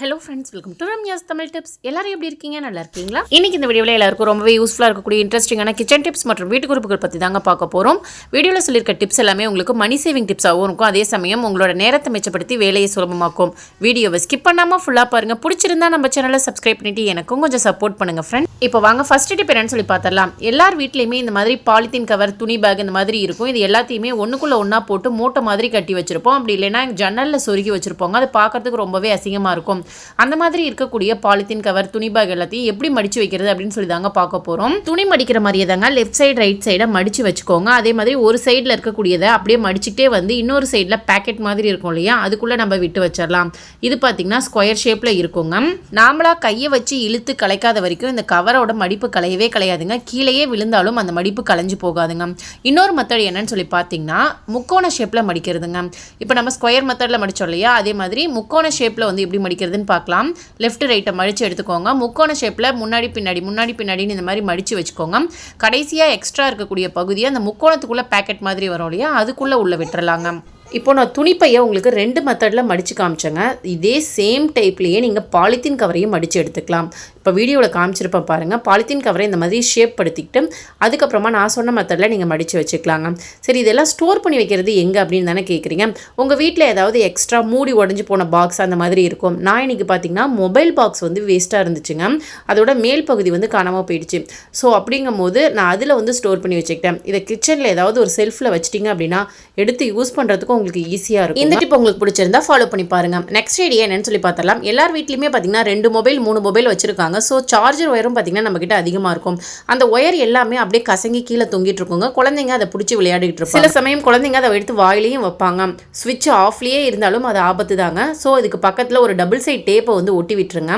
Hello friends welcome to Ramya's Tamil tips எல்லாரும் எப்படி இருக்கீங்க? நல்லா இருக்கீங்களா? இன்னைக்கு இந்த வீடியோவில் எல்லாருக்கும் ரொம்பவே யூஸ்ஃபுல்லாக இருக்கக்கூடிய இன்ட்ரெஸ்டிங்கான கிச்சன் டிப்ஸ் மற்றும் வீட்டு குறிப்புகள் பற்றி தாங்க பார்க்க போகிறோம் வீடியோவில் சொல்லியிருக்க டிப்ஸ் எல்லாமே உங்களுக்கு மணி சேவிங் டிப்ஸாகவும் இருக்கும். அதே சமயம் உங்களோட நேரத்தை மிச்சப்படுத்தி வேலையை சுலபமாக்கும். வீடியோவை ஸ்கிப் பண்ணாமல் ஃபுல்லாக பாருங்கள் பிடிச்சிருந்தா நம்ம சேனலை சப்ஸ்கிரைப் பண்ணிட்டு எனக்கும் கொஞ்சம் சப்போர்ட் பண்ணுங்கள் ஃப்ரெண்ட் இப்போ வாங்க ஃபஸ்ட் டிப் என்னன்னு சொல்லி பார்த்துடலாம் எல்லார் வீட்லேயுமே இந்த மாதிரி பாலித்தீன் கவர் துணி பேக் இந்த மாதிரி இருக்கும். இது எல்லாத்தையுமே ஒன்றுக்குள்ளே ஒன்றா போட்டு மூட்டை மாதிரி கட்டி வச்சிருப்போம். அப்படி இல்லைன்னா ஜன்னலில் சொருகி வச்சிருப்போங்க. அது பார்க்கறதுக்கு ரொம்பவே அசிங்கமாக இருக்கும். அந்த மாதிரி இருக்கக்கூடிய பாலித்தீன் கவர் துணி பேக் எல்லாத்தையும் எப்படி மடிச்சு வைக்கிறது அப்படின்னு சொல்லி தாங்க பார்க்க போகிறோம் துணி மடிக்கிற மாதிரியே தாங்க லெஃப்ட் சைடு ரைட் சைடை மடிச்சு வச்சுக்கோங்க. அதே மாதிரி ஒரு சைடில் இருக்கக்கூடியதை அப்படியே மடிச்சுட்டே வந்து இன்னொரு சைடில் பேக்கெட் மாதிரி இருக்கும் இல்லையா அதுக்குள்ளே நம்ம விட்டு வச்சிடலாம். இது பார்த்தீங்கன்னா ஸ்கொயர் ஷேப்பில் இருக்குங்க. நாமளாக கையை வச்சு இழுத்து கலைக்காத வரைக்கும் இந்த கவரோட மடிப்பு கலையவே கலையாதுங்க. கீழேயே விழுந்தாலும் அந்த மடிப்பு கலைஞ்சு போகாதுங்க. இன்னொரு மெத்தட் என்னன்னு சொல்லி பார்த்தீங்கன்னா முக்கோண ஷேப்பில் மடிக்கிறதுங்க. இப்போ நம்ம ஸ்கொயர் மெத்தடில் மடிச்சோம் இல்லையா அதே மாதிரி முக்கோண ஷேப்பில் வந்து எப்படி மடிக்கிறது? மடிக்கிறதுன்னு பார்க்கலாம். லெஃப்ட் ரைட்டை மடித்து எடுத்துக்கோங்க. முக்கோண ஷேப்பில் முன்னாடி பின்னாடி முன்னாடி பின்னாடின்னு இந்த மாதிரி மடித்து வச்சுக்கோங்க. கடைசியாக எக்ஸ்ட்ரா இருக்கக்கூடிய பகுதியை அந்த முக்கோணத்துக்குள்ளே பேக்கெட் மாதிரி வரும் இல்லையா? அதுக்குள்ளே உள்ளே விட்டுறலாங்க. இப்போ நான் துணிப்பையை உங்களுக்கு ரெண்டு மெத்தடில் மடித்து காமிச்சேங்க. இதே சேம் டைப்லேயே நீங்கள் பாலித்தீன் கவரையும் மடித்து எடுத்துக்கலாம். இப்போ வீடியோவில் காமிச்சிருப்பேன் பாருங்கள் பாலித்தீன் கவரை இந்த மாதிரி ஷேப் படுத்திக்கிட்டு அதுக்கப்புறமா நான் சொன்ன மெத்தடில் நீங்கள் மடித்து வச்சுக்கலாங்க. சரி இதெல்லாம் ஸ்டோர் பண்ணி வைக்கிறது எங்கே அப்படின்னு தானே கேட்குறீங்க உங்கள் வீட்டில் ஏதாவது எக்ஸ்ட்ரா மூடி உடஞ்சி போன பாக்ஸ் அந்த மாதிரி இருக்கும். நான் இன்னைக்கு பார்த்தீங்கன்னா மொபைல் பாக்ஸ் வந்து வேஸ்ட்டாக இருந்துச்சுங்க. அதோட மேல் பகுதி வந்து காணாமல் போயிடுச்சு. ஸோ அப்படிங்கும் போது நான் அதில் வந்து ஸ்டோர் பண்ணி வச்சுக்கிட்டேன். இதை கிச்சனில் ஏதாவது ஒரு செல்ஃபில் வச்சிட்டிங்க அப்படின்னா எடுத்து யூஸ் பண்ணுறதுக்கும் உங்களுக்கு ஈஸியாக இருக்கும். இந்த டிப் உங்களுக்கு பிடிச்சிருந்தா ஃபாலோ பண்ணி பாருங்க. நெக்ஸ்ட் ஐடியா என்னன்னு சொல்லி பார்த்தலாம் எல்லார் வீட்லையுமே பார்த்தீங்கன்னா ரெண்டு மொபைல் மூணு மொபைல் வச்சுருக்காங்க. ஸோ சார்ஜர் ஒயரும் பார்த்தீங்கன்னா நம்மக்கிட்ட அதிகமாக இருக்கும். அந்த ஒயர் எல்லாமே அப்படியே கசங்கி கீழே தொங்கிட்டு இருக்குங்க. குழந்தைங்க அதை பிடிச்சி விளையாடிட்டு இருக்கும் சில சமயம் குழந்தைங்க அதை எடுத்து வாயிலையும் வைப்பாங்க. ஸ்விட்ச் ஆஃப்லேயே இருந்தாலும் அது ஆபத்து தாங்க ஸோ இதுக்கு பக்கத்தில் ஒரு டபுள் சைட் டேப்பை வந்து ஒட்டி விட்டுருங்க.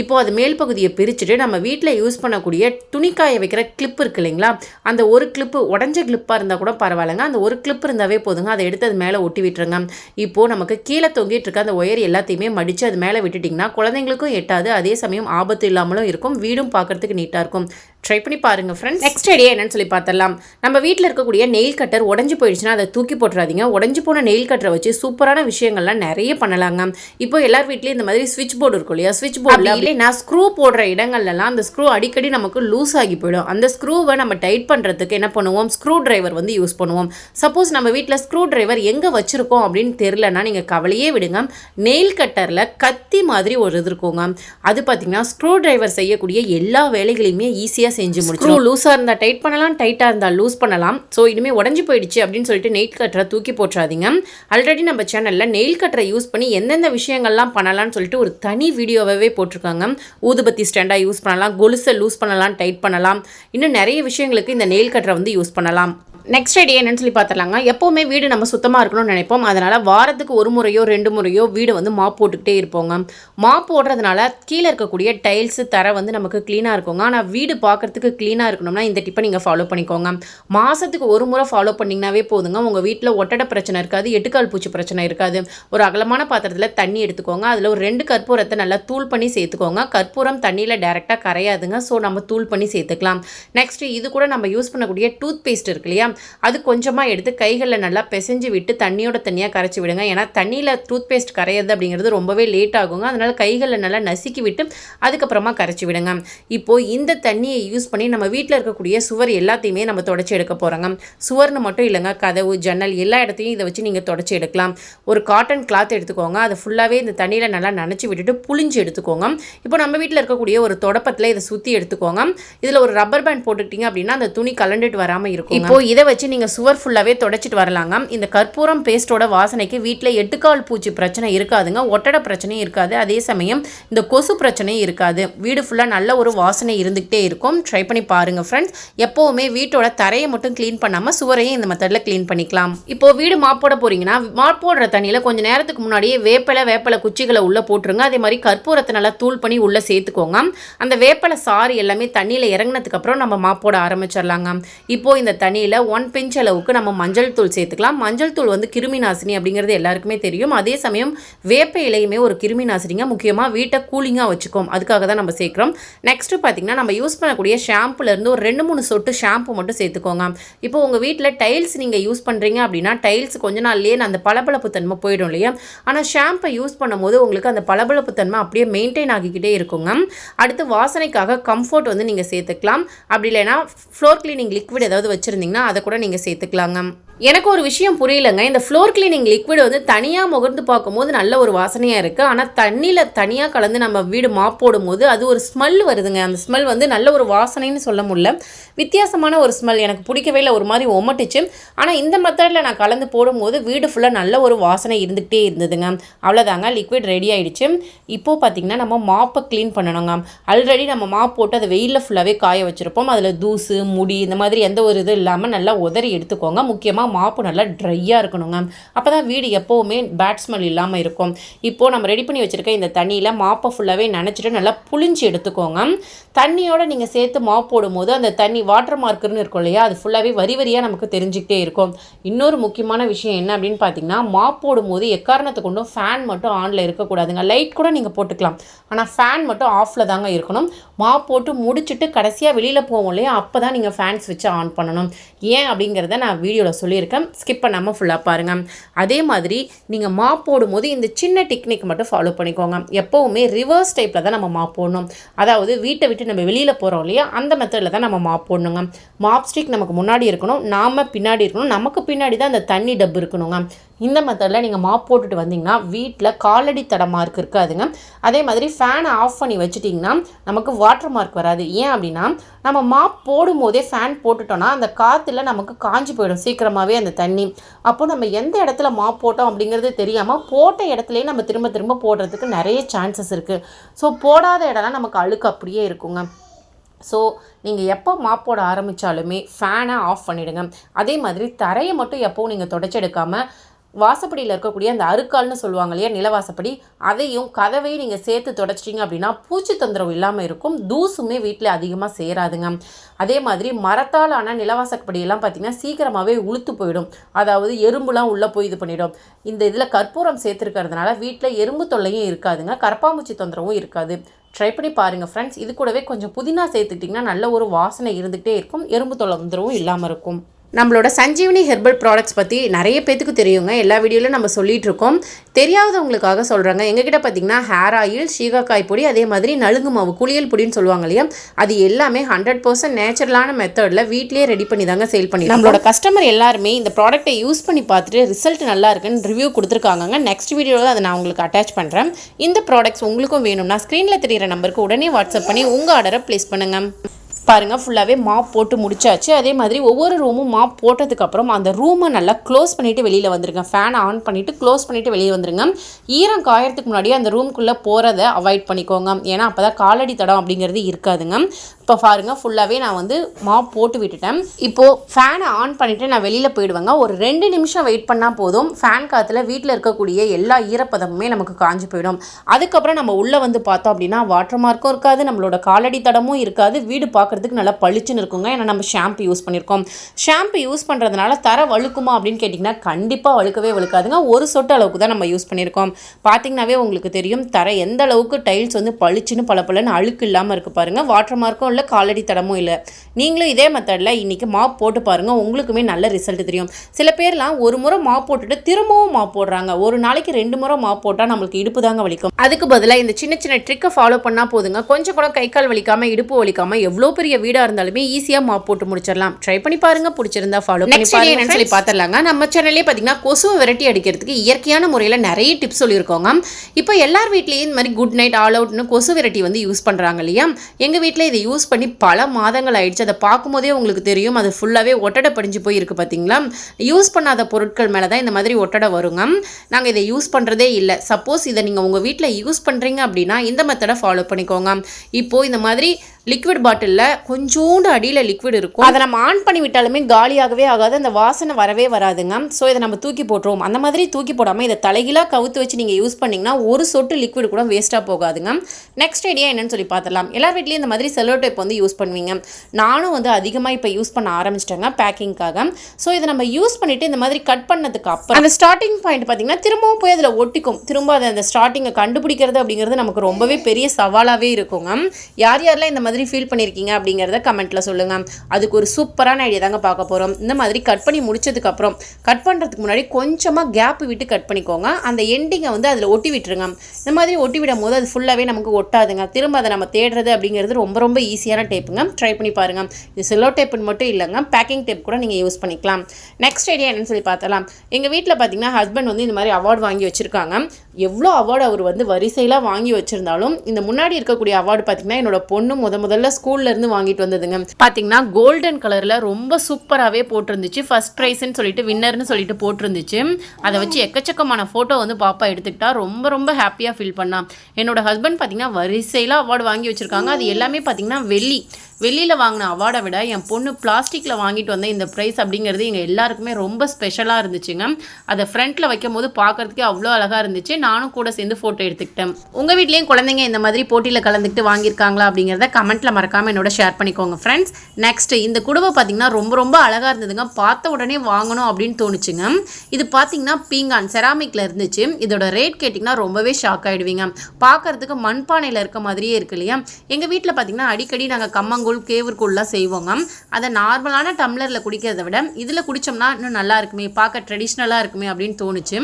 இப்போ அது மேல் பகுதியை பிரிச்சுட்டு நம்ம வீட்டில் யூஸ் பண்ணக்கூடிய துணிக்காய வைக்கிற கிளிப் இருக்கு இல்லைங்களா? அந்த ஒரு கிளிப்பு உடஞ்ச கிளிப்பாக இருந்தால் கூட பரவாயில்லைங்க. அந்த ஒரு கிளிப் இருந்தாவே போதுங்க. அதை எடுத்து அது மேலே ஒட்டி விட்டுருங்க. இப்போது நமக்கு கீழே தொங்கிட்டு இருக்க அந்த ஒயர் எல்லாத்தையுமே மடித்து அது மேலே விட்டுட்டிங்கன்னா குழந்தைங்களுக்கும் எட்டாது. அதே சமயம் ஆபத்து இல்லாமலும் இருக்கும். வீடும் பார்க்கறதுக்கு நீட்டாக இருக்கும். ட்ரை பண்ணி பாருங்க ஃப்ரெண்ட்ஸ் நெக்ஸ்ட் ஐடியா என்னன்னு சொல்லி பார்த்தலாம் நம்ம வீட்டில் இருக்கக்கூடிய நெயில் கட்டர் உடஞ்சி போயிடுச்சுன்னா அதை தூக்கி போட்டுறாதீங்க. உடஞ்சி போன நெயில் கட்டரை வச்சு சூப்பரான விஷயங்கள்லாம் நிறைய பண்ணலாங்க. இப்போ எல்லார் வீட்லேயும் இந்த மாதிரி ஸ்விட்ச் போர்டு இருக்கும் இல்லையா? ஸ்விட்ச் போர்டில் இல்லைன்னா ஸ்க்ரூ போடுற இடங்கள்லாம் அந்த ஸ்க்ரூ அடிக்கடி நமக்கு லூஸ் ஆகி போயிடும். அந்த ஸ்க்ரூவை நம்ம டைட் பண்ணுறதுக்கு என்ன பண்ணுவோம்? ஸ்க்ரூ டிரைவர் வந்து யூஸ் பண்ணுவோம். சப்போஸ் நம்ம வீட்டில் ஸ்க்ரூ டிரைவர் எங்கே வச்சுருக்கோம் அப்படின்னு தெரிலனா நீங்கள் கவலையே விடுங்க. நெயில் கட்டரில் கத்தி மாதிரி ஒரு இது இருக்குங்க. அது பார்த்தீங்கன்னா ஸ்க்ரூ டிரைவர் செய்யக்கூடிய எல்லா வேலைகளையுமே ஈஸியாக செஞ்சு முடிச்சிடும் லூஸாக இருந்தால் டைட் பண்ணலாம் டைட்டாக இருந்தால் லூஸ் பண்ணலாம். ஸோ இனிமேல் உடஞ்சி போயிடுச்சு அப்படின்னு சொல்லிட்டு நெயில் கட்டரை தூக்கி போட்டுறாதீங்க. ஆல்ரெடி நம்ம சேனலில் நெயில் கட்டரை யூஸ் பண்ணி எந்தெந்த விஷயங்கள்லாம் பண்ணலாம்னு சொல்லிட்டு ஒரு தனி வீடியோவே போட்டிருக்காங்க. ஊதுபத்தி ஸ்டாண்டாக யூஸ் பண்ணலாம் கொலுசை லூஸ் பண்ணலாம் டைட் பண்ணலாம். இன்னும் நிறைய விஷயங்களுக்கு இந்த நெயில் கட்டரை வந்து யூஸ் பண்ணலாம். நெக்ஸ்ட் ஐடியா என்னன்னு சொல்லி பார்த்துலாங்க எப்போவுமே வீடு நம்ம சுத்தமாக இருக்கணும்னு நினைப்போம். அதனால் வாரத்துக்கு ஒரு முறையோ ரெண்டு முறையோ வீடு வந்து மாப் போட்டுக்கிட்டே இருப்போங்க. மாப் போடுறதுனால கீழே இருக்கக்கூடிய டைல்ஸு தர வந்து நமக்கு க்ளீனாக இருக்குங்க. ஆனால் வீடு பார்க்குறதுக்கு க்ளீனாக இருக்கணும்னா இந்த டிப்பை நீங்கள் ஃபாலோ பண்ணிக்கோங்க. மாதத்துக்கு ஒரு முறை ஃபாலோ பண்ணிங்கனாவே போதுங்க. உங்கள் வீட்டில் ஒட்டடை பிரச்சனை இருக்காது எட்டுக்கால் பூச்சி பிரச்சனை இருக்காது. ஒரு அகலமான பாத்திரத்தில் தண்ணி எடுத்துக்கோங்க. அதில் ஒரு ரெண்டு கற்பூரத்தை நல்லா தூள் பண்ணி சேர்த்துக்கோங்க. கற்பூரம் தண்ணியில் டேரெக்டாக கரையாதுங்க. ஸோ நம்ம தூள் பண்ணி சேர்த்துக்கலாம். நெக்ஸ்ட் இது கூட நம்ம யூஸ் பண்ணக்கூடிய டூத் பேஸ்ட் இருக்கு இல்லையா? அது கொஞ்சமாக எடுத்து கைகளில் நல்லா பிசைஞ்சு விட்டு தண்ணியோட தண்ணியாக கரைச்சி விடுங்க. ஏன்னா தண்ணியில் டூத் பேஸ்ட் கரையிறது அப்படிங்கிறது ரொம்பவே லேட் ஆகுங்க. அதனால் கைகளில் நல்லா நசுக்கி விட்டு அதுக்கப்புறமா கரைச்சி விடுங்க. இப்போது இந்த தண்ணியை யூஸ் பண்ணி நம்ம வீட்டில் இருக்கக்கூடிய சுவர் எல்லாத்தையுமே நம்ம தொடச்சி எடுக்க போகிறோங்க சுவர்னு மட்டும் இல்லைங்க. கதவு ஜன்னல் எல்லா இடத்தையும் இதை வச்சு நீங்கள் தொடச்சி எடுக்கலாம். ஒரு காட்டன் கிளாத் எடுத்துக்கோங்க. அதை ஃபுல்லாகவே இந்த தண்ணியில் நல்லா நனைச்சி விட்டுட்டு புளிஞ்சு எடுத்துக்கோங்க. இப்போ நம்ம வீட்டில் இருக்கக்கூடிய ஒரு தொடப்பத்தில் இதை சுற்றி எடுத்துக்கோங்க. இதில் ஒரு ரப்பர் பேண்ட் போட்டுக்கிட்டீங்க அப்படின்னா அந்த துணி கலண்டுட்டு வராமல் இருக்கும் இப்போ இதை இதை வச்சு நீங்கள் சுவர் ஃபுல்லாகவே தொடச்சிட்டு வரலாங்க. இந்த கற்பூரம் பேஸ்ட்டோட வாசனைக்கு வீட்டில் எட்டுக்கால் பூச்சி பிரச்சனை இருக்காதுங்க. ஒட்டடை பிரச்சனையும் இருக்காது. அதே சமயம் இந்த கொசு பிரச்சனையும் இருக்காது. வீடு ஃபுல்லாக நல்ல ஒரு வாசனை இருந்துக்கிட்டே இருக்கும். ட்ரை பண்ணி பாருங்கள் ஃப்ரெண்ட்ஸ் எப்போவுமே வீட்டோட தரையை மட்டும் க்ளீன் பண்ணாமல் சுவரையும் இந்த மெத்தடில் க்ளீன் பண்ணிக்கலாம். இப்போ வீடு மாப் போட போகிறீங்கன்னா மாப் போடுற தண்ணியில் கொஞ்சம் நேரத்துக்கு முன்னாடியே வேப்பலை வேப்பலை குச்சிகளை உள்ளே போட்டுருங்க. அதே மாதிரி கற்பூரத்தை நல்லா தூள் பண்ணி உள்ளே சேர்த்துக்கோங்க. அந்த வேப்பலை சாறு எல்லாமே தண்ணியில் இறங்கினதுக்கப்புறம் நம்ம மாப் போட ஆரம்பிச்சிடலாங்க. இப்போ இந்த தண்ணியில் ஒன் பிஞ்ச் அளவுக்கு நம்ம மஞ்சள் தூள் சேர்த்துக்கலாம். மஞ்சள் தூள் வந்து கிருமி நாசினி அப்படிங்கிறது எல்லாருக்குமே தெரியும். அதே சமயம் வேப்ப இலையுமே ஒரு கிருமி நாசினிங்க முக்கியமாக வீட்டை கூலிங்காக வச்சுக்கோம். அதுக்காக தான் நம்ம சேர்க்குறோம். நெக்ஸ்ட்டு பார்த்தீங்கன்னா நம்ம யூஸ் பண்ணக்கூடிய ஷாம்புலேருந்து ஒரு ரெண்டு மூணு சொட்டு ஷாம்பு மட்டும் சேர்த்துக்கோங்க. இப்போ உங்கள் வீட்டில் டைல்ஸ் நீங்கள் யூஸ் பண்ணுறீங்க அப்படின்னா டைல்ஸ் கொஞ்ச நாள்லேயே அந்த பளபளப்பு தன்மை போயிடும் இல்லையா? ஆனால் ஷாம்பை யூஸ் பண்ணும்போது உங்களுக்கு அந்த பளபளப்பு தன்மை அப்படியே மெயின்டைன் ஆகிக்கிட்டே இருக்குங்க. அடுத்து வாசனைக்காக கம்ஃபர்ட் வந்து நீங்கள் சேர்த்துக்கலாம். அப்படி இல்லைன்னா ஃப்ளோர் கிளீனிங் லிக்விட் ஏதாவது வச்சுருந்தீங்கன்னா அதை கூட நீங்கள் சேர்த்துக்கலாங்க. எனக்கு ஒரு விஷயம் புரியலங்க. இந்த ஃப்ளோர் கிளீனிங் லிக்விட் வந்து தனியாக முகர்ந்து பார்க்கும்போது நல்ல ஒரு வாசனையாக இருக்குது ஆனால் தண்ணியில் தனியாக கலந்து நம்ம வீடு மாப் போடும்போது அது ஒரு ஸ்மெல் வருதுங்க. அந்த ஸ்மெல் வந்து நல்ல ஒரு வாசனைன்னு சொல்ல முடியல. வித்தியாசமான ஒரு ஸ்மெல் எனக்கு பிடிக்கவே இல்லை. ஒரு மாதிரி ஒமட்டுச்சு. ஆனால் இந்த மெத்தடில் நான் கலந்து போடும்போது வீடு ஃபுல்லாக நல்ல ஒரு வாசனை இருந்துகிட்டே இருந்ததுங்க. அவ்வளோதாங்க லிக்விட் ரெடி ஆகிடுச்சு இப்போது பார்த்திங்கன்னா நம்ம மாப்பை க்ளீன் பண்ணணுங்க. ஆல்ரெடி நம்ம மாப் போட்டு அதை வெயிலில் ஃபுல்லாகவே காய வச்சுருப்போம். அதில் தூசு முடி இந்த மாதிரி எந்த ஒரு இது இல்லாமல் நல்லா உதறி எடுத்துக்கோங்க. முக்கியமாக மாப்பு நல்லா ட்ரையாக இருக்கணுங்க. அப்போ தான் வீடு எப்போவுமே பேட் ஸ்மெல் இல்லாமல் இருக்கும். இப்போது நம்ம ரெடி பண்ணி வச்சுருக்க இந்த தண்ணியில் மாப்பை ஃபுல்லாகவே நினச்சிட்டு நல்லா புளிஞ்சு எடுத்துக்கோங்க. தண்ணியோட நீங்கள் சேர்த்து மாப் போடும்போது அந்த தண்ணி வாட்டர் மார்க்கர்னு இருக்கும் இல்லையா? அது ஃபுல்லாகவே வரி வரியாக நமக்கு தெரிஞ்சுக்கிட்டே இருக்கும். இன்னொரு முக்கியமான விஷயம் என்ன அப்படின்னு பார்த்தீங்கன்னா மாப் போடும்போது எக்காரணத்தை கொண்டும் ஃபேன் மட்டும் ஆனில் இருக்கக்கூடாதுங்க. லைட் கூட நீங்கள் போட்டுக்கலாம். ஆனால் ஃபேன் மட்டும் ஆஃபில் தாங்க இருக்கணும். மாப் போட்டு முடிச்சுட்டு கடைசியாக வெளியில் போவோம் இல்லையா? அப்போ தான் நீங்கள் ஃபேன் ஸ்விட்சை ஆன் பண்ணணும். ஏன் அப்படிங்கிறத நான் வீடியோவில் சொல்லியிருக்கேன். ஸ்கிப் பண்ணாமல் ஃபுல்லாக பாருங்கள் அதே மாதிரி நீங்கள் மாப் போடும்போது இந்த சின்ன டெக்னிக் மட்டும் ஃபாலோ பண்ணிக்கோங்க. எப்போவுமே ரிவர்ஸ் டைப்பில் தான் நம்ம மாப் போடணும். அதாவது வீட்டை விட்டு நம்ம வெளியில் போகிறோம் இல்லையா? அந்த மெத்தடில் தான் நம்ம மாப் போடணுங்க. மாப் ஸ்டிக் நமக்கு முன்னாடி இருக்கணும். நாம பின்னாடி இருக்கணும். நமக்கு பின்னாடி தான் அந்த தண்ணி டப்பு இருக்கணுங்க. இந்த மெத்தடில் நீங்கள் மாப் போட்டுட்டு வந்தீங்கன்னா வீட்டில் காலடி தட மார்க் இருக்காதுங்க. அதே மாதிரி ஃபேனை ஆஃப் பண்ணி வச்சுட்டிங்கன்னா நமக்கு வாட்டர் மார்க் வராது. ஏன் அப்படின்னா நம்ம மாப் போடும்போதே ஃபேன் போட்டுட்டோன்னா அந்த காற்றுல நமக்கு காஞ்சி போயிடும் சீக்கிரமாகவே அந்த தண்ணி. அப்போ நம்ம எந்த இடத்துல மாப் போட்டோம் அப்படிங்கிறது தெரியாமல் போட்ட இடத்துலையே நம்ம திரும்ப திரும்ப போடுறதுக்கு நிறைய சான்சஸ் இருக்குது ஸோ போடாத இடம்லாம் நமக்கு அழுக்கு அப்படியே இருக்குங்க. ஸோ நீங்கள் எப்போ மாப் போட ஆரம்பித்தாலுமே ஃபேனை ஆஃப் பண்ணிவிடுங்க அதே மாதிரி தரையை மட்டும் எப்போவும் நீங்கள் தொடச்செடுக்காமல் வாசப்படியில் இருக்கக்கூடிய அந்த அருக்கால்னு சொல்லுவாங்க இல்லையா நிலவாசப்படி அதையும் கதவையும் நீங்கள் சேர்த்து தொடச்சிட்டிங்க அப்படின்னா பூச்சி தொந்தரவு இல்லாமல் இருக்கும். தூசுமே வீட்டில் அதிகமாக சேராதுங்க. அதே மாதிரி மரத்தால் ஆனால் நிலவாசப்படியெல்லாம் பார்த்திங்கன்னா சீக்கிரமாகவே உளுத்து போயிடும். அதாவது எறும்புலாம் உள்ளே போய் இது பண்ணிடும். இந்த இதில் கற்பூரம் சேர்த்துருக்கிறதுனால வீட்டில் எறும்பு தொல்லையும் இருக்காதுங்க. கரப்பாம்பூச்சி தொந்தரவும் இருக்காது. ட்ரை பண்ணி பாருங்கள் ஃப்ரெண்ட்ஸ் இது கூடவே கொஞ்சம் புதினா சேர்த்துக்கிட்டிங்கன்னா நல்ல ஒரு வாசனை இருந்துகிட்டே இருக்கும். எறும்பு தொந்தரவும் இல்லாமல் இருக்கும். நம்மளோட சஞ்சீவனி ஹெர்பல் ப்ராடக்ட்ஸ் பற்றி நிறைய பேத்துக்கு தெரியுங்க. எல்லா வீடியோலையும் நம்ம சொல்லிகிட்ருக்கோம் தெரியாதவங்களுக்காக சொல்கிறாங்க எங்ககிட்ட பார்த்தீங்கன்னா ஹேர் ஆயில் சீகாக்காய் பொடி அதே மாதிரி நலுங்கு மாவு குளியல் பொடின்னு சொல்லுவாங்க இல்லையா? அது எல்லாமே ஹண்ட்ரட் பர்சன்ட் நேச்சுரலான மெத்தடில் வீட்லேயே ரெடி பண்ணி தாங்க சேல் பண்ணி நம்மளோட கஸ்டமர் எல்லாருமே இந்த ப்ராடக்ட்டை யூஸ் பண்ணி பார்த்துட்டு ரிசல்ட் நல்லா இருக்குன்னு ரிவ்யூ கொடுத்துருக்காங்க நெக்ஸ்ட் வீடியோவில் அதை நான் உங்களுக்கு அட்டாச் பண்ணுறேன் இந்த ப்ராடக்ட்ஸ் உங்களுக்கும் வேணும்னா ஸ்க்ரீனில் தெரியிற நம்பருக்கு உடனே வாட்ஸ்அப் பண்ணி உங்கள் ஆர்டரை ப்ளேஸ் பண்ணுங்கள் பாருங்கள் ஃபுல்லாகவே மாப் போட்டு முடிச்சாச்சு. அதே மாதிரி ஒவ்வொரு ரூமும் மாப் போட்டதுக்கப்புறம் அந்த ரூமை நல்லா க்ளோஸ் பண்ணிவிட்டு வெளியில் வந்துருங்க. ஃபேனை ஆன் பண்ணிவிட்டு க்ளோஸ் பண்ணிவிட்டு வெளியே வந்துருங்க. ஈரம் காயறதுக்கு முன்னாடியே அந்த ரூம்குள்ளே போகிறத அவாய்ட் பண்ணிக்கோங்க. ஏன்னா அப்போ தான் காலடி தடம் அப்படிங்கிறது இருக்காதுங்க. இப்போ பாருங்கள் ஃபுல்லாகவே நான் வந்து மாப் போட்டு விட்டுட்டேன். இப்போது ஃபேனை ஆன் பண்ணிவிட்டு நான் வெளியில் போயிடுவேங்க. ஒரு ரெண்டு நிமிஷம் வெயிட் பண்ணால் போதும். ஃபேன் காற்றுல வீட்டில் இருக்கக்கூடிய எல்லா ஈரப்பதமுமே நமக்கு காஞ்சு போயிடும். அதுக்கப்புறம் நம்ம உள்ளே வந்து பார்த்தோம் அப்படின்னா வாட்டர் மார்க்கும் இருக்காது நம்மளோட காலடி தடமும் இருக்காது வீடு பார்க்குறதுக்கு நல்லா பளிச்சுன்னு இருக்குங்க. ஏன்னா நம்ம ஷாம்பு யூஸ் பண்ணியிருக்கோம் ஷாம்பு யூஸ் பண்ணுறதுனால தர வழுக்குமா அப்படின்னு கேட்டிங்கன்னா கண்டிப்பாக வழுக்கவே வழுக்காதுங்க. ஒரு சொட்டு அளவுக்கு தான் நம்ம யூஸ் பண்ணியிருக்கோம் பார்த்திங்கனாவே உங்களுக்கு தெரியும் தர எந்த அளவுக்கு டைல்ஸ் வந்து பளிச்சுன்னு பளபளன்னு அழுக்கு இல்லாமல் இருக்குது பாருங்கள் வாட்டர் மார்க்கும் இல்லை காலடி தடமும் இல்லை. நீங்களும் இதே மெத்தடில் இன்றைக்கி மாப் போட்டு பாருங்கள் உங்களுக்குமே நல்ல ரிசல்ட் தெரியும். சில பேர்லாம் ஒரு முறை மாப் போட்டுட்டு திரும்பவும் மாப் போடுறாங்க. ஒரு நாளைக்கு ரெண்டு முறை மாப் போட்டால் நம்மளுக்கு இடுப்பு தாங்க வலிக்கும். அதுக்கு பதிலாக இந்த சின்ன சின்ன ட்ரிக்கை ஃபாலோ பண்ணால் போதுங்க. கொஞ்சம் கூட கை கால் வலிக்காமல் இடுப்பு வலிக்காமல் எவ்வளோ பெரிய வீடாக இருந்தாலுமே ஈஸியாக மாப் போட்டு முடிச்சிடலாம். ட்ரை பண்ணி பாருங்க. பிடிச்சிருந்தா ஃபாலோ பண்ணி பாருங்க சொல்லி பார்த்துடலாங்க. நம்ம சேனல்லே பார்த்தீங்கன்னா கொசுவை விரட்டி அடிக்கிறதுக்கு இயற்கையான முறையில் நிறைய டிப்ஸ் சொல்லியிருக்கோங்க. இப்போ எல்லார் வீட்லேயும் இந்த மாதிரி குட் நைட் ஆல் அவுட்னு கொசு விரட்டி வந்து யூஸ் பண்ணுறாங்க இல்லையா? எங்கள் வீட்டில் இதை யூஸ் பண்ணி பல மாதங்கள் ஆயிடுச்சு. அதை பார்க்கும்போதே உங்களுக்கு தெரியும். அது ஃபுல்லாகவே ஒட்டடை படிஞ்சு போய் இருக்கு பார்த்தீங்களா யூஸ் பண்ணாத பொருட்கள் மேலே தான் இந்த மாதிரி ஒட்டடை வருங்க. நாங்கள் இதை யூஸ் பண்ணுறதே இல்லை. சப்போஸ் இதை நீங்கள் உங்கள் வீட்டில் யூஸ் பண்ணுறீங்க அப்படின்னா இந்த மெத்தடை ஃபாலோ பண்ணிக்கோங்க. இப்போது இந்த மாதிரி லிக்விட் பாட்டிலில் கொஞ்சோண்டு அடியில் லிக்விட் இருக்கும். அதை நம்ம ஆன் பண்ணி விட்டாலுமே காலியாகவே ஆகாது அந்த வாசனை வரவே வராதுங்க. ஸோ இதை நம்ம தூக்கி போட்டுருவோம். அந்த மாதிரி தூக்கி போடாமல் இதை தலைகீழாக கவுத்து வச்சு நீங்கள் யூஸ் பண்ணிங்கன்னா ஒரு சொட்டு லிக்விட் கூட வேஸ்ட்டாக போகாதுங்க. நெக்ஸ்ட் ஐடியா என்னன்னு சொல்லி பார்த்துலாம் எல்லார் வீட்லேயும் இந்த மாதிரி செல்லோ டைப் வந்து யூஸ் பண்ணுவீங்க. நானும் வந்து அதிகமாக இப்போ யூஸ் பண்ண ஆரம்பிச்சிட்டேங்க பேக்கிங்க்காக ஸோ இதை நம்ம யூஸ் பண்ணிவிட்டு இந்த மாதிரி கட் பண்ணதுக்கு அப்புறம் அந்த ஸ்டார்டிங் பாயிண்ட் பார்த்தீங்கன்னா திரும்பவும் போய் அதில் ஒட்டிக்கும். திரும்ப அதை அந்த ஸ்டார்டிங்கை கண்டுபிடிக்கிறது அப்படிங்கிறது நமக்கு ரொம்பவே பெரிய சவாலாகவே இருக்குங்க. யார் யாரெல்லாம் இந்த மாதிரி ஃபீல் பண்ணியிருக்கீங்க அப்படிங்கிறத கமெண்ட்டில் சொல்லுங்கள் அதுக்கு ஒரு சூப்பரான ஐடியா தாங்க பார்க்க போகிறோம் இந்த மாதிரி கட் பண்ணி முடிச்சதுக்கப்புறம் கட் பண்ணுறதுக்கு முன்னாடி கொஞ்சமாக கேப் விட்டு கட் பண்ணிக்கோங்க. அந்த எண்டிங்கை வந்து அதில் ஒட்டி விட்டுருங்க. இந்த மாதிரி ஒட்டி விடும் போது அது ஃபுல்லாகவே நமக்கு ஒட்டாதுங்க. திரும்ப அதை நம்ம தேடுறது அப்படிங்கிறது ரொம்ப ரொம்ப ஈஸியான டேப்புங்க ட்ரை பண்ணி பாருங்கள் இது செல்லோ டேப்புன்னு மட்டும் இல்லைங்க. பேக்கிங் டேப் கூட நீங்கள் யூஸ் பண்ணிக்கலாம். நெக்ஸ்ட் ஐடியா என்னன்னு சொல்லி பார்த்தலாம் எங்கள் வீட்டில் பார்த்தீங்கன்னா ஹஸ்பண்ட் வந்து இந்த மாதிரி அவார்டு வாங்கி வச்சுருக்காங்க. எவ்வளோ அவார்டு அவர் வந்து வரிசையெல்லாம் வாங்கி வச்சுருந்தாலும் இந்த முன்னாடி இருக்கக்கூடிய அவார்டு பார்த்தீங்கன்னா என்னோட பொண்ணு முத முதல்ல ஸ்கூல்ல இருந்து வாங்கிட்டு வந்ததுங்க. பார்த்தீங்கன்னா கோல்டன் கலரில் ரொம்ப சூப்பராகவே போட்டிருந்துச்சு. ஃபர்ஸ்ட் ப்ரைஸ்ன்னு சொல்லிட்டு வின்னர்னு சொல்லிட்டு போட்டிருந்துச்சு. அதை வச்சு எக்கச்சக்கமான ஃபோட்டோ வந்து பாப்பா எடுத்துக்கிட்டா ரொம்ப ரொம்ப ஹாப்பியாக ஃபீல் பண்ணான் என்னோட ஹஸ்பண்ட் பார்த்தீங்கன்னா வரிசையில் அவார்டு வாங்கி வச்சுருக்காங்க. அது எல்லாமே பார்த்தீங்கன்னா வெள்ளி. வெளியில் வாங்கின அவார்டை விட என் பொண்ணு பிளாஸ்டிக்கில் வாங்கிட்டு வந்த இந்த ப்ரைஸ் அப்படிங்கிறது எங்கள் எல்லாருக்குமே ரொம்ப ஸ்பெஷலாக இருந்துச்சுங்க. அதை ஃப்ரண்ட்டில் வைக்கும் போது பார்க்கறதுக்கே அவ்வளோ அழகாக இருந்துச்சு. நானும் கூட சேர்ந்து ஃபோட்டோ எடுத்துக்கிட்டேன். உங்கள் வீட்லேயும் குழந்தைங்க இந்த மாதிரி போட்டியில் கலந்துக்கிட்டு வாங்கியிருக்காங்களா அப்படிங்கிறத கமெண்ட்டில் மறக்காமல் என்னோட ஷேர் பண்ணிக்கோங்க ஃப்ரெண்ட்ஸ் நெக்ஸ்ட் இந்த குடுவை பார்த்தீங்கன்னா ரொம்ப ரொம்ப அழகாக இருந்ததுங்க. பார்த்த உடனே வாங்கணும் அப்படின்னு தோணுச்சுங்க. இது பார்த்தீங்கன்னா பீங்கான் செராமிக்கில் இருந்துச்சு. இதோட ரேட் கேட்டிங்கன்னா ரொம்பவே ஷாக் ஆகிடுவீங்க பார்க்கறதுக்கு மண்பானையில் இருக்க மாதிரியே இருக்கு இல்லையா? எங்கள் வீட்டில் பார்த்தீங்கன்னா அடிக்கடி நாங்கள் கம்மங்கூழ் கேவுர்கூழ்லாம் செய்வோங்க அதை நார்மலான டம்ளரில் குடிக்கிறத விட இதில் குடித்தோம்னா இன்னும் நல்லா இருக்குமே பார்க்க ட்ரெடிஷ்னலாக இருக்குமே அப்படின்னு தோணுச்சு.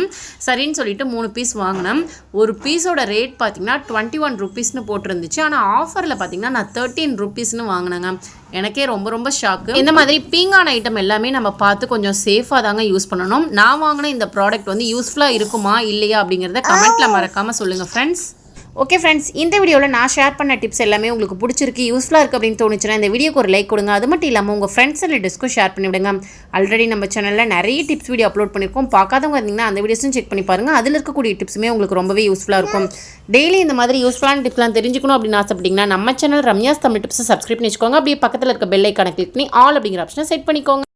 சரின்னு சொல்லிட்டு மூணு பீஸ் வாங்கினேன் ஒரு பீஸோட ரேட் பார்த்தீங்கன்னா டுவெண்ட்டி ஒன் ருபீஸ்னு போட்டிருந்துச்சு. ஆனால் ஆஃபரில் பார்த்தீங்கன்னா நான் தேர்ட்டீன் ருபீஸ்னு வாங்கினேங்க எனக்கே ரொம்ப ரொம்ப ஷாக்கு இந்த மாதிரி பீங்கான ஐட்டம் எல்லாமே நம்ம பார்த்து கொஞ்சம் சேஃபாக தாங்க யூஸ் பண்ணணும். நான் வாங்கின இந்த ப்ராடக்ட் வந்து யூஸ்ஃபுல்லாக இருக்குமா இல்லையா அப்படிங்கிறத கமெண்ட்டில் மறக்காமல் சொல்லுங்கள் ஃப்ரெண்ட்ஸ் ஓகே ஃப்ரெண்ட்ஸ் இந்த வீடியோவில் நான் ஷேர் பண்ண டிப்ஸ் எல்லாமே உங்களுக்கு பிடிச்சிருக்கு யூஸ்ஃபுல்லாக இருக்குது அப்படின்னு தோணுச்சுன்னா இந்த வீடியோக்கு ஒரு லைக் கொடுங்க. அது மட்டும் இல்லாமல் உங்கள் ஃப்ரெண்ட்ஸ் அண்ட் ரிலேட்டிவ்ஸ்க்கும் ஷேர் பண்ணிவிடுங்க ஆல்ரெடி நம்ம சேனலில் நிறைய டிப்ஸ் வீடியோ அப்லோட் பண்ணியிருக்கோம் பார்க்காதவங்க இருந்தீங்கன்னா அந்த வீடியோஸும் செக் பண்ணி பாருங்கள் அதில் இருக்கக்கூடிய டிப்ஸுமே உங்களுக்கு ரொம்பவே யூஸ்ஃபுல்லாக இருக்கும். டெய்லி இந்த மாதிரி யூஸ்ஃபுல்லான டிப்ஸ்லாம் தெரிஞ்சுக்கணும் அப்படின்னு ஆசைப்பட்டீங்கன்னா நம்ம சேனல் ரம்யாஸ் தமிழ் டிப்ஸை சப்ஸ்கிரைப் பண்ணி வச்சுக்கோங்க. அப்படியே பக்கத்தில் இருக்க பெல் ஐக்கானை கிளிக் பண்ணி ஆல் அப்படிங்கிற ஆப்ஷனை செட் பண்ணிக்கோங்க.